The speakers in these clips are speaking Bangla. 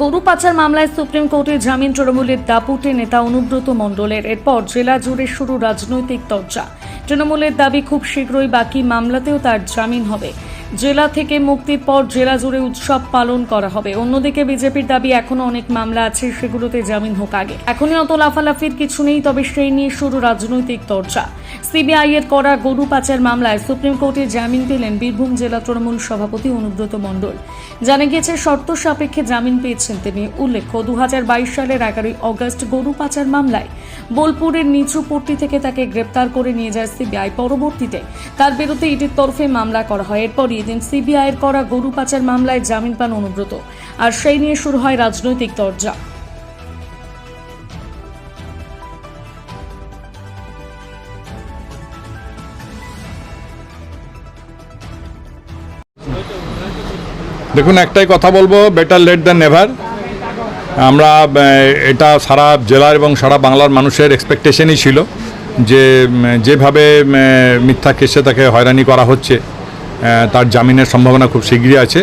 গরু পাচার মামলায় সুপ্রিম কোর্টে জামিন তৃণমূলের দাপুটে নেতা অনুব্রত মণ্ডলের। এরপর জেলা জুড়ে শুরু রাজনৈতিক চর্চা তৃণমূলের দাবি খুব শীঘ্রই বাকি মামলাতেও তার জামিন হবে। জেলা থেকে মুক্তির পর জেলা জুড়ে উৎসব পালন করা হবে। অন্যদিকে বিজেপির দাবি এখনও অনেক মামলা আছে, সেগুলোতে জামিন হোক আগে। এখনই অত লাফালাফির কিছু নেই, তবে সেই নিয়ে শুরু রাজনৈতিক চর্চা। সিবিআই এর করা গরু পাচার মামলায় সুপ্রিম কোর্টে জামিন পেলেন বীরভূম জেলা তৃণমূল সভাপতি অনুব্রত মণ্ডল। জানা গিয়েছে, শর্ত সাপেক্ষে জামিন পেয়েছেন তিনি। উল্লেখ্য দু হাজার বাইশ সালের এগারোই অগস্ট গরু পাচার মামলায় বোলপুরের নিচুপট্টি থেকে তাকে গ্রেপ্তার করে নিয়ে যায় সিবিআই। পরবর্তীতে তার বিরুদ্ধে ইডির তরফে মামলা করা হয়। এরপরই এদিন সিবিআই এর করা গরু পাচার মামলায় জামিন পান অনুব্রত। আর সেই নিয়ে শুরু হয় রাজনৈতিক তরজা। দেখুন, একটাই কথা বলব বেটার লেট দ্যান নেভার আমরা এটা সারা জেলার এবং সারা বাংলার মানুষের এক্সপেকটেশনই ছিল যে যেভাবে মিথ্যা কেসে তাকে হয়রানি করা হচ্ছে তার জামিনের সম্ভাবনা খুব শীঘ্রই আছে।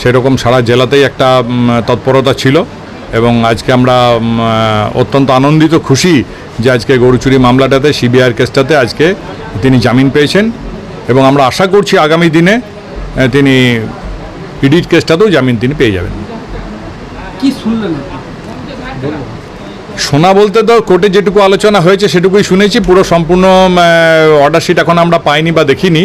সেরকম সারা জেলাতেই একটা তৎপরতা ছিল এবং আজকে আমরা অত্যন্ত আনন্দিত খুশি যে আজকে গরুচুরি মামলাটাতে সিবিআইয়ের কেসটাতে আজকে তিনি জামিন পেয়েছেন এবং আমরা আশা করছি আগামী দিনে তিনি ইডিট কেসটাতেও জামিন তিনি পেয়ে যাবেন। কি শুনলেন শোনা বলতে তো কোর্টে যেটুকু আলোচনা হয়েছে সেটুকুই শুনেছি পুরো সম্পূর্ণ অর্ডার শিট এখন আমরা পাইনি বা দেখিনি।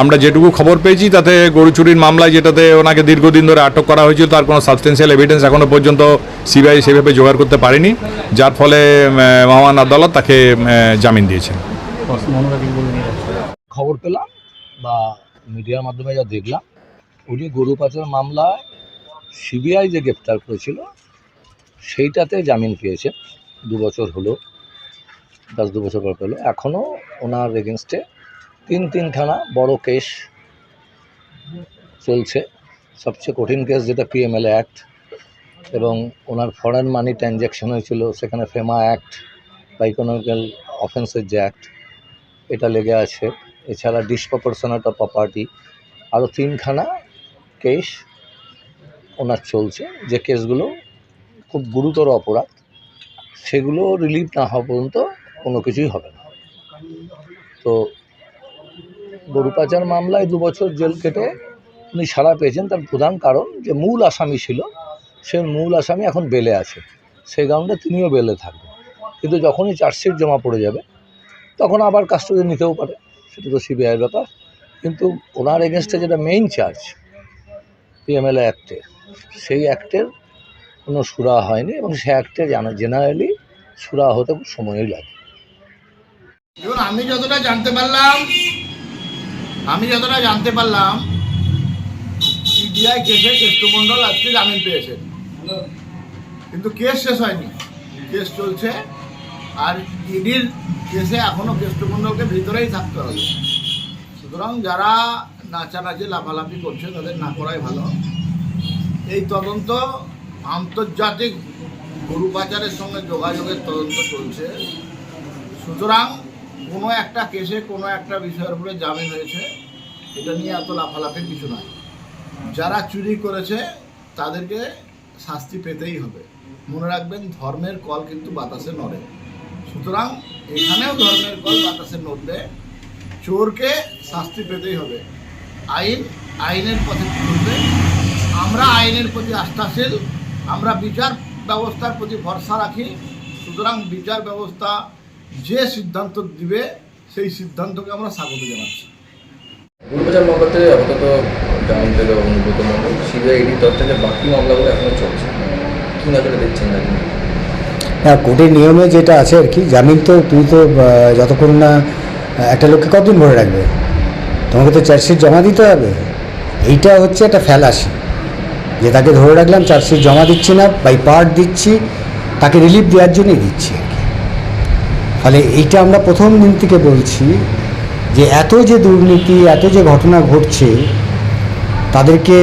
আমরা যেটুকু খবর পেয়েছি তাতে গরু চুরির মামলায় যেটাতে ওনাকে দীর্ঘদিন ধরে আটক করা হয়েছিল তার কোনো সাবস্টেন্সিয়াল এভিডেন্স এখনও পর্যন্ত সিবিআই সেভাবে জোগাড় করতে পারেনি। যার ফলে আহ, মহামান্য আদালত তাকে জামিন দিয়েছেন। খবর পেলাম বা মিডিয়ার মাধ্যমে যা দেখলাম উনি গরু পাচার মামলায় সিবিআই যে গ্রেপ্তার করেছিল সেইটাতে জামিন পেয়েছে দু বছর হলো দশ দু বছর পর পেল। এখনও ওনার এগেনস্টে তিন তিনখানা বড় কেস চলছে। সবচেয়ে কঠিন কেস যেটা পিএমএলএ অ্যাক্ট এবং ওনার ফরেন মানি ট্রানজ্যাকশন হয়েছিল, সেখানে ফেমা অ্যাক্ট বা ইকোনমিক্যাল অফেন্সের যে অ্যাক্ট এটা লেগে আছে। এছাড়া ডিসপ্রপোর্শনাল অফ প্রপার্টি আরও তিনখানা কেস ওনার চলছে, যে কেসগুলো খুব গুরুতর অপরাধ, সেগুলো রিলিভ না হওয়া পর্যন্ত কোনো কিছুই হবে না। তো গরু পাচার মামলায় দু বছর জেল কেটে উনি সাড়া পেয়েছেন। তার প্রধান কারণ যে মূল আসামি ছিল, সে মূল আসামি এখন বেলে আছে। সেই কারণে তিনিও বেলে থাকবেন। কিন্তু যখনই চার্জশিট জমা পড়ে যাবে, তখন আবার কাস্টডি নিতেও পারে। সেটা তো সিবিআইয়ের ব্যাপার। কিন্তু ওনার এগেনস্টে যেটা মেইন চার্জ পিএমএলএ অ্যাক্টে সেই অ্যাক্টের কোনো সুরা হয়নি এবং সে অ্যাক্টে জানা জেনারেলি সুরা হতে সময়ই লাগে। আমি যতটা জানতে পারলাম আমি যতটা জানতে পারলাম সিবিআই কেসে কেষ্টমণ্ডল আজকে জামিন পেয়েছেন কিন্তু কেস শেষ হয়নি। কেস চলছে আর ইডির কেসে এখনও কেষ্টমণ্ডলকে ভিতরেই থাকতে হবে। সুতরাং যারা নাচানাচি লাফালাফি করছে তাদের না করাই ভালো। এই তদন্ত আন্তর্জাতিক গরু পাচারের সঙ্গে যোগাযোগের তদন্ত চলছে। সুতরাং কোনো একটা কেসে কোনো একটা বিষয়ের উপরে জামিন হয়েছে, এটা নিয়ে এত লাফালাফির কিছু নয় যারা চুরি করেছে, তাদেরকে শাস্তি পেতেই হবে। মনে রাখবেন, ধর্মের কল কিন্তু বাতাসে নড়ে। সুতরাং এখানেও ধর্মের কল বাতাসে নড়লে চোরকে শাস্তি পেতেই হবে। আইন, আইনের পথে চলবে। আমরা আইনের প্রতি আস্থাশীল, আমরা বিচার ব্যবস্থার প্রতি ভরসা রাখি। সুতরাং বিচার ব্যবস্থা যে সিদ্ধান্ত দিবে সেই সিদ্ধান্তকে আমরা স্বাগত জানাচ্ছি। গুরুপ্রচার মামলাতে আপাতত জামিন পেল অনুব্রত মণ্ডল সিবিআই ইডির তরফ থেকে বাকি মামলাগুলো এখনও চলছে। কি নজরে দেখছেন না না কোর্টের নিয়মে যেটা আছে আর কি জামিন তো তুমি তো যতক্ষণ না একটা লোককে কতদিন ভরে রাখবে? তোমাকে তো চার্জশিট জমা দিতে হবে। এইটা হচ্ছে একটা ফ্যালাসি। যে তাকে ধরে রাখলাম চার্জশিট জমা দিচ্ছি না বাই পার্ট দিচ্ছি তাকে রিলিফ দেওয়ার জন্যই দিচ্ছি। ফলে এইটা আমরা প্রথম দিন থেকে বলছি যে এত যে দুর্নীতি, এত যে ঘটনা ঘটছে, তাদেরকে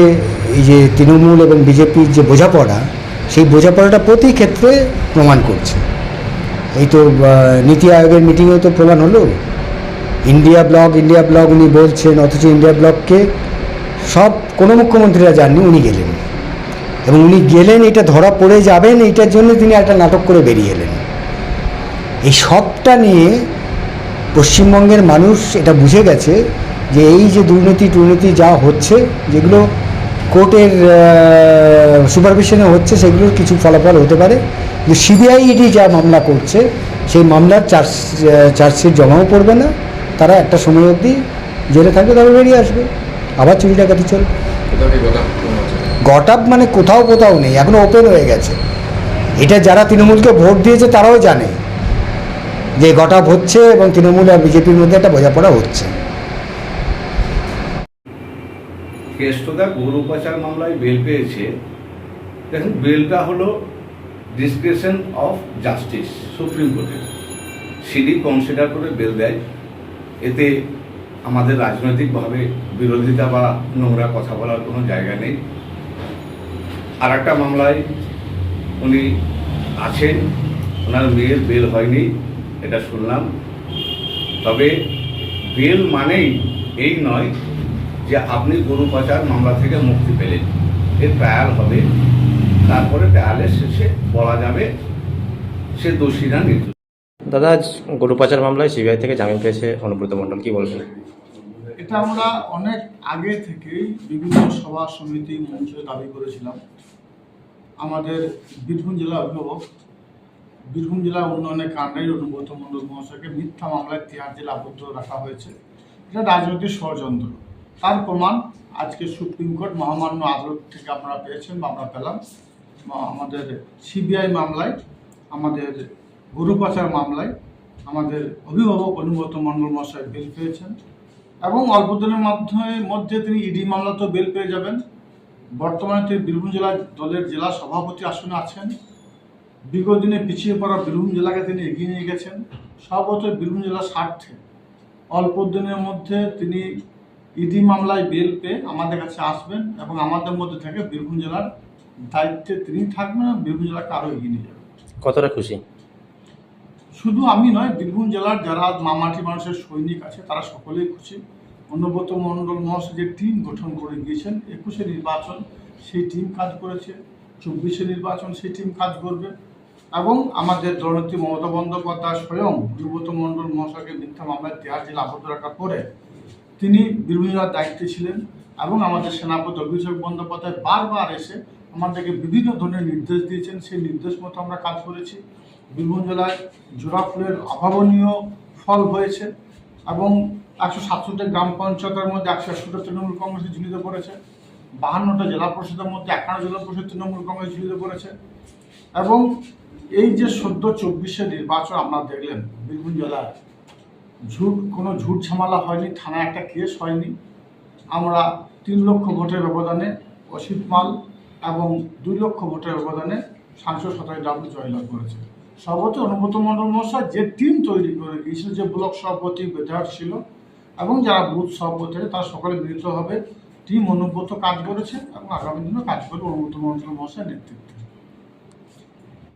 এই যে তৃণমূল এবং বিজেপির যে বোঝাপড়া, সেই বোঝাপড়াটা প্রতি ক্ষেত্রে প্রমাণ করছে। এই তো নীতি আয়োগের মিটিংয়েও তো প্রমাণ হলো। ইন্ডিয়া ব্লক ইন্ডিয়া ব্লক উনি বলছেন, অথচ ইন্ডিয়া ব্লককে সব কোনো মুখ্যমন্ত্রীরা যাননি উনি গেলেন। এবং উনি গেলেন, এটা ধরা পড়ে যাবেন, এইটার জন্য তিনি একটা নাটক করে বেরিয়ে এলেন। এই সবটা নিয়ে পশ্চিমবঙ্গের মানুষ এটা বুঝে গেছে যে এই যে দুর্নীতি, টুর্নীতি যা হচ্ছে, যেগুলো কোর্টের সুপারভিশনে হচ্ছে, সেগুলোর কিছু ফলাফল হতে পারে। কিন্তু সিবিআই ইডি যা মামলা করছে, সেই মামলার চার্জ, চার্জশিট জমাও পড়বে না। তারা একটা সময় অবধি জেলে থাকবে, তারপর বেরিয়ে আসবে। আবার চুরি ডাকাতি চলবে। গট মানে কোথাও কোথাও নেই, এখনও ওপেন হয়ে গেছে। এটা যারা তৃণমূলকে ভোট দিয়েছে, তারাও জানে। যে গট আপ হচ্ছে এবং তৃণমূল আর বিজেপির মধ্যে একটা বোঝাপড়া হচ্ছে। কেষ্টদা গরু পাচার মামলায় বেল পেয়েছে। দেখুন, বেলটা হলো ডিসক্রিপশন অফ জাস্টিস সুপ্রিম কোর্টের সিডি কনসিডার করে বেল দেয়। এতে আমাদের রাজনৈতিকভাবে বিরোধিতা বা নোংরা কথা বলার কোনো জায়গা নেই। আর একটা মামলায় উনি আছেন, ওনার মেয়ের বেল হয়নি। এটা শুনলাম। তবে বেল মানেই এই নয় যে আপনি গরু পাচার মামলা থেকে মুক্তি পেলেন। এর ট্রায়াল হবে। তারপরে ট্রায়ালের শেষে বলা যাবে সে দোষীরা নির্দোষ। দাদা আজ গরু পাচার মামলায় সিবিআই থেকে জামিন পেয়েছে অনুব্রত মণ্ডল কি বলবেন? এটা আমরা অনেক আগে থেকেই বিভিন্ন সভা সমিতি মঞ্চে দাবি করেছিলাম। আমাদের বীরভূম জেলা অভিভাবক বীরভূম জেলা উন্নয়নের কাণ্ডারি অনুব্রত মণ্ডল মহাশয়কে মিথ্যা মামলায় তিহার জেলা আবদ্ধ রাখা হয়েছে। এটা রাজনৈতিক ষড়যন্ত্র। তার প্রমাণ আজকে সুপ্রিম কোর্ট মহামান্য আদালত থেকে আপনারা পেয়েছেন বা আমরা পেলাম। আমাদের সিবিআই মামলায়, আমাদের গরু পাচার মামলায় আমাদের অভিভাবক অনুব্রত মণ্ডল মহাশয় বেল পেয়েছেন এবং অল্প দিনের মাধ্যমে, মধ্যে তিনি ইডি মামলাতেও বেল পেয়ে যাবেন। বর্তমানে তিনি বীরভূম জেলা দলের জেলা সভাপতি আসনে আছেন। বিগত দিনে পিছিয়ে পড়া বীরভূম জেলাকে তিনি এগিয়ে নিয়ে গেছেন। সর্বত্র বীরভূম জেলার স্বার্থে। অল্প দিনের মধ্যে তিনি ইডি মামলায় বেল পেয়ে আমাদের কাছে আসবেন এবং আমাদের মধ্যে থেকে বীরভূম জেলার দায়িত্বে তিনি থাকবেন এবং বীরভূম জেলাকে আরও এগিয়ে নিয়ে যাবেন। কতটা খুশি? শুধু আমি নয় বীরভূম জেলার যারা মামাটি মানুষের সৈনিক আছে তারা সকলেই খুশি। অনুব্রত মণ্ডল মহাশয় যে টিম গঠন করে গিয়েছেন একুশে নির্বাচন সেই টিম কাজ করেছে চব্বিশে নির্বাচন সেই টিম কাজ করবে। এবং আমাদের দলনেত্রী মমতা বন্দ্যোপাধ্যায় স্বয়ং অনুব্রত মণ্ডল মহাশয়কে মিথ্যা মামলায় তেহার জেলা আবদ্ধ রাখার পরে তিনি জেলার দায়িত্বে ছিলেন এবং আমাদের সেনাপতি অভিষেক বন্দ্যোপাধ্যায় বারবার এসে আমাদেরকে বিভিন্ন ধরনের নির্দেশ দিয়েছেন। সেই নির্দেশ মতো আমরা কাজ করেছি। বীরভূম জেলায় জোড়া ফুলের অভাবনীয় ফল হয়েছে এবং একশো সাতষট্টি গ্রাম পঞ্চায়েতের মধ্যে একশো একষট্টি তৃণমূল কংগ্রেসে ঝুলিতে পড়েছে। বাহান্নটা জেলা পরিষদের মধ্যে একান্ন জেলা পরিষদ তৃণমূল কংগ্রেস ঝুলিতে পড়েছে। এবং এই যে সদ্য চব্বিশে নির্বাচন আপনারা দেখলেন, বীরভূম জেলায় ঝুট, কোনো ঝুট ঝামেলা হয়নি, থানায় একটা কেস হয়নি। আমরা তিন লক্ষ ভোটের ব্যবধানে অসিত মাল এবং দুই লক্ষ ভোটের ব্যবধানে সাংসদ সতাই ডাব্লু জয়লাভ করেছে। সর্বোচ্চ অনুব্রত মণ্ডল মশাই যে টিম তৈরি করে গিয়েছিল যে ব্লক সভাপতি বিধায়ক ছিল এবং যারা বুথ সভাপতি তারা সকলে মিলিত হবে টিম অনুব্রত কাজ করেছে এবং আগামী দিনেও কাজ করবে অনুব্রত মণ্ডল মশাই নেতৃত্বে।